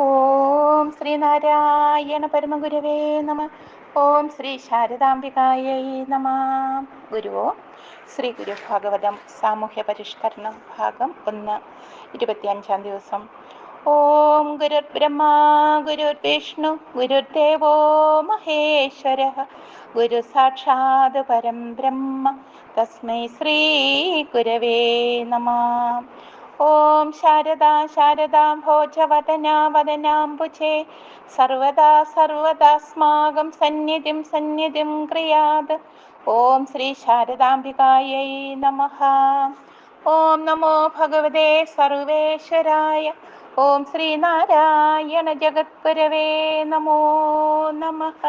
ഓം ശ്രീനാരായണ പരമഗുരവേ നമ. ഓം ശ്രീ ശാരദാംബികായൈ നമ. ഗുരുവോ ശ്രീ ഗുരു ഭാഗവതം സാമൂഹ്യ പരിഷ്കരണം ഭാഗം ഒന്ന് ഇരുപത്തിയഞ്ചാം ദിവസം. ഓം ഗുരുർ ബ്രഹ്മ ഗുരുർ വിഷ്ണു ഗുരുദേവോ മഹേശ്വര. ഗുരു സാക്ഷാത് പരം ബ്രഹ്മ. തസ്മൈ ശ്രീ ഗുരവേ നമ. ഓം ശാരദാ ശാരദാം ഭോജവദനാ വദനാംബുജേ. സർവദാ സർവദാസ്മാകം സന്നിധിം സന്നിധിം ക്രിയാത്. ഓം ശ്രീ ശാരദാംബികായൈ നമഃ. ഓം നമോ ഭഗവതേ സർവേശ്വരായ. ഓം ശ്രീനാരായണ ജഗത്പുരവേ നമോ നമഃ.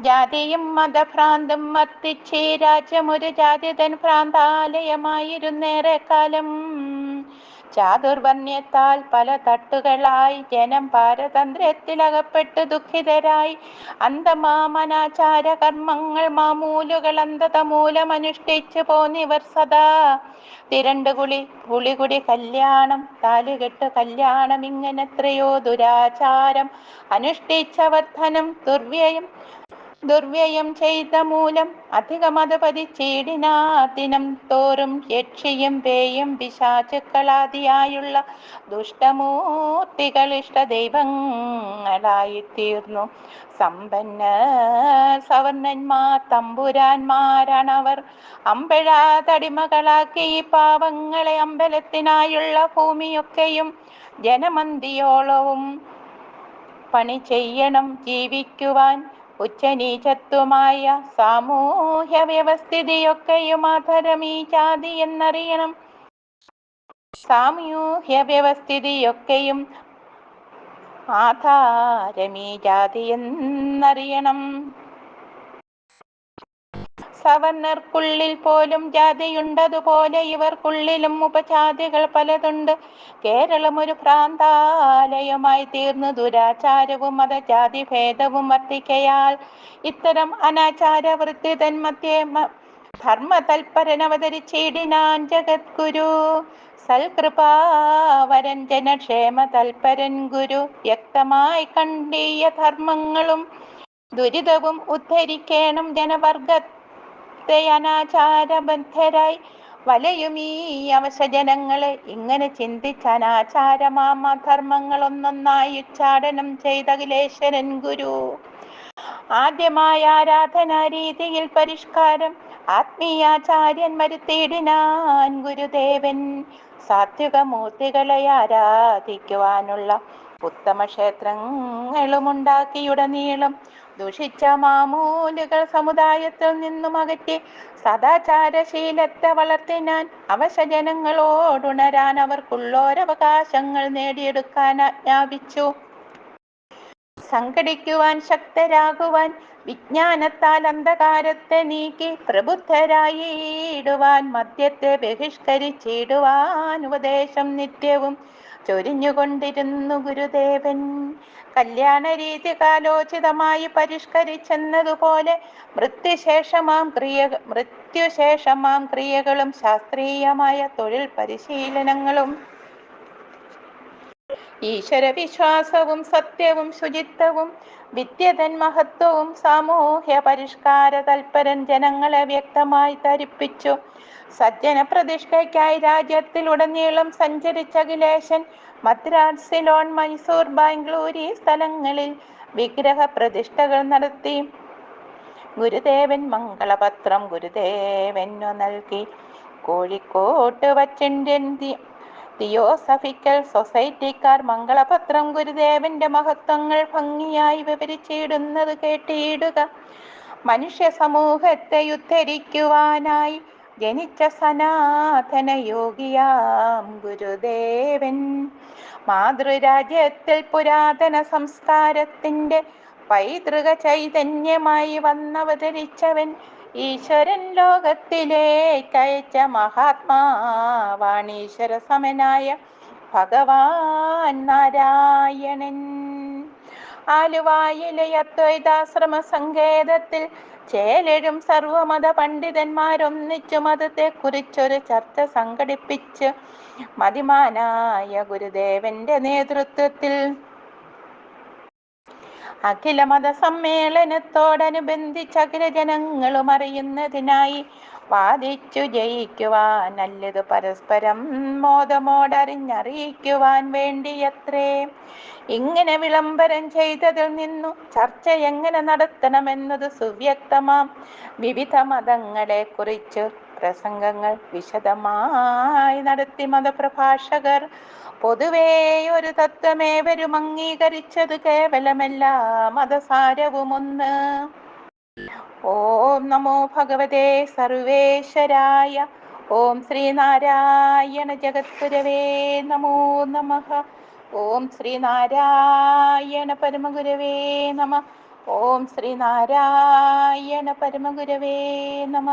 ജാതിയും മതഭ്രാന്തും മർത്തിച്ച് രാജ്യമൊരു ജാതിതൻ ഭ്രാന്താലയമായിരുന്നേറെ കാലം ചാതുർവർണ്യത്താൽ പല തട്ടുകളായി ജനം പാരതന്ത്ര്യത്തിലകപ്പെട്ട് ദുഃഖിതരായി. അന്തമാമനാചാര കർമ്മങ്ങൾ മാമൂലുകൾ അന്ധത മൂലമനുഷ്ഠിച്ചു പോന്നിവർ സദാ. തിരണ്ടുകുളി പുളികുടി കല്യാണം താലുകെട്ട് കല്യാണം ഇങ്ങനെത്രയോ ദുരാചാരം. അനുഷ്ഠിച്ചവർദ്ധനം ദുർവ്യയം ദുർവ്യയം ചെയ്ത മൂലം അധികമത് പതിച്ചീടിനാദിനം തോറും യക്ഷിയും പേയും പിശാചുക്കളാദിയായുള്ള ദുഷ്ടമൂർത്തികൾ ഇഷ്ടദൈവങ്ങളായിത്തീർന്നു സമ്പന്ന സവർണന്മാർ തമ്പുരാന്മാരാണവർ. അമ്പഴാതടിമകളാക്കി ഈ പാവങ്ങളെ അമ്പലത്തിനായുള്ള ഭൂമിയൊക്കെയും ജനമന്തിയോളവും പണി ചെയ്യണം ജീവിക്കുവാൻ ഉച്ചനീചത്വമായ സാമൂഹ്യ വ്യവസ്ഥിതിയൊക്കെയും ആധാരം ഈ ജാതി എന്നറിയണം സാമൂഹ്യ വ്യവസ്ഥിതിയൊക്കെയും ആധാരം ഈ ജാതി എന്നറിയണം സവർണർക്കുള്ളിൽ പോലും ജാതിയുണ്ടതുപോലെ ഇവർക്കുള്ളിലും ഉപജാതികൾ പലതുണ്ട്. കേരളം ഒരു ഭ്രാന്താലയമായി തീർന്നു. ദുരാചാരവും മതജാതി ഭേദവും വർദ്ധിക്കയാൽ ഇത്തരം അനാചാര വൃത്തി തന്മധ്യേ ധർമ്മ തൽപരൻ അവതരിച്ചിടിനാൻ ജഗദ്ഗുരു. സൽകൃപാവരൻ ജനക്ഷേമ തൽപരൻ ഗുരു. വ്യക്തമായി കണ്ടീയ ധർമ്മങ്ങളും ദുരിതവും ഉദ്ധരിക്കേണം ജനവർഗത്തെ അനാചാരബദ്ധരായി വലയും ഈ അവശജനങ്ങളെ ഇങ്ങനെ ചിന്തിച്ച അനാചാരമാമധർമ്മങ്ങൾ ഒന്നൊന്നായി ഉച്ചാടനം ചെയ്ത അഖിലേശ്വരൻ ഗുരു. ആദ്യമായ ആരാധനാ രീതിയിൽ പരിഷ്കാരം ആത്മീയാചാര്യൻ വരുത്തിയിടിനാൻ ഗുരുദേവൻ സാത്വിക മൂർത്തികളെ ആരാധിക്കുവാനുള്ള ഉത്തമ ക്ഷേത്രങ്ങളും ഉണ്ടാക്കിയുടനീളം ദുഷിച്ച മാമൂലുകൾ സമുദായത്തിൽ നിന്നും അകറ്റി സദാചാരശീലത്തെ വളർത്തിനാൻ അവശജനങ്ങളോടുണരാൻ അവർക്കുള്ളോരവകാശങ്ങൾ നേടിയെടുക്കാൻ ആജ്ഞാപിച്ചു. സംഘടിക്കുവാൻ ശക്തരാകുവാൻ വിജ്ഞാനത്താൽ അന്ധകാരത്തെ നീക്കി പ്രബുദ്ധരായിടുവാൻ മദ്യത്തെ ബഹിഷ്കരിച്ചിടുവാൻ ഉപദേശം നിത്യവും ചൊരിഞ്ഞുകൊണ്ടിരുന്നു ഗുരുദേവൻ. കല്യാണ രീതി കാലോചിതമായി പരിഷ്കരിച്ചെന്നതുപോലെ മൃത്യുശേഷമാം ക്രിയ മൃത്യുശേഷമാം ക്രിയകളും ശാസ്ത്രീയമായ തൊഴിൽ പരിശീലനങ്ങളും ഈശ്വര വിശ്വാസവും സത്യവും ശുചിത്വവും വിദ്യതൻ മഹത്വവും സാമൂഹ്യ പരിഷ്കാര തൽപരൻ ജനങ്ങളെ വ്യക്തമായി ധരിപ്പിച്ചു. സജ്ജന പ്രതിഷ്ഠയ്ക്കായി രാജ്യത്തിലുടനീളം സഞ്ചരിച്ച അഖിലേശൻ മദ്രാസ് സിലോൺ മൈസൂർ ബാംഗ്ലൂർ ഈ സ്ഥലങ്ങളിൽ വിഗ്രഹ പ്രതിഷ്ഠകൾ നടത്തി. ഗുരുദേവൻ മംഗളപത്രം ഗുരുദേവനു നൽകി. കോഴിക്കോട്ട് വച്ചിന്ത്യൻ തിയോസഫിക്കൽ സൊസൈറ്റിക്കാർ മംഗളപത്രം ഗുരുദേവന്റെ മഹത്വങ്ങൾ ഭംഗിയായി വിവരിച്ചിടുന്നത് കേട്ടിടുക മനുഷ്യ സമൂഹത്തെ ഉദ്ധരിക്കുവാനായി ജനിച്ച സനാതന യോഗിയാം ഗുരുദേവൻ. മാതൃരാജ്യത്തിൽ പുരാതന സംസ്കാരത്തിന്റെ പൈതൃക ചൈതന്യമായി വന്നവതരിച്ചവൻ ഈശ്വരൻ ലോകത്തിലേക്കയച്ച മഹാത്മാവാണീശ്വര സമനായ ഭഗവാൻ നാരായണൻ. ആലുവായിലെ അദ്വൈതാശ്രമ സങ്കേതത്തിൽ ചേലഴും സർവമത പണ്ഡിതന്മാരൊന്നിച്ചു മതത്തെ കുറിച്ചൊരു ചർച്ച സംഘടിപ്പിച്ച് മതിമാനായ ഗുരുദേവന്റെ നേതൃത്വത്തിൽ അഖില മത സമ്മേളനത്തോടനുബന്ധിച്ച് അഖില ജനങ്ങളും അറിയുന്നതിനായി വാദിച്ചു ജയിക്കുവാൻ നല്ലത് പരസ്പരം മോദമോടറിഞ്ഞറിയിക്കുവാൻ വേണ്ടിയത്രേ. ഇങ്ങനെ വിളംബരം ചെയ്തതിൽ നിന്നു ചർച്ച എങ്ങനെ നടത്തണമെന്നത് സുവ്യക്തമാം. വിവിധ മതങ്ങളെ കുറിച്ച് പ്രസംഗങ്ങൾ വിശദമായി നടത്തി മതപ്രഭാഷകർ. പൊതുവേ ഒരു തത്വമേവരും അംഗീകരിച്ചത് കേവലമല്ല മതസാരവുമൊന്ന്. ഓം നമോ ഭഗവതേ സർവേശ്വരായ ഓം ശ്രീനാരായണ ജഗത്ഗുരവേ നമോ നമ. ഓം ശ്രീനാരായണ പരമഗുരവേ നമ. ഓം ശ്രീനാരായണ പരമഗുരവേ നമ.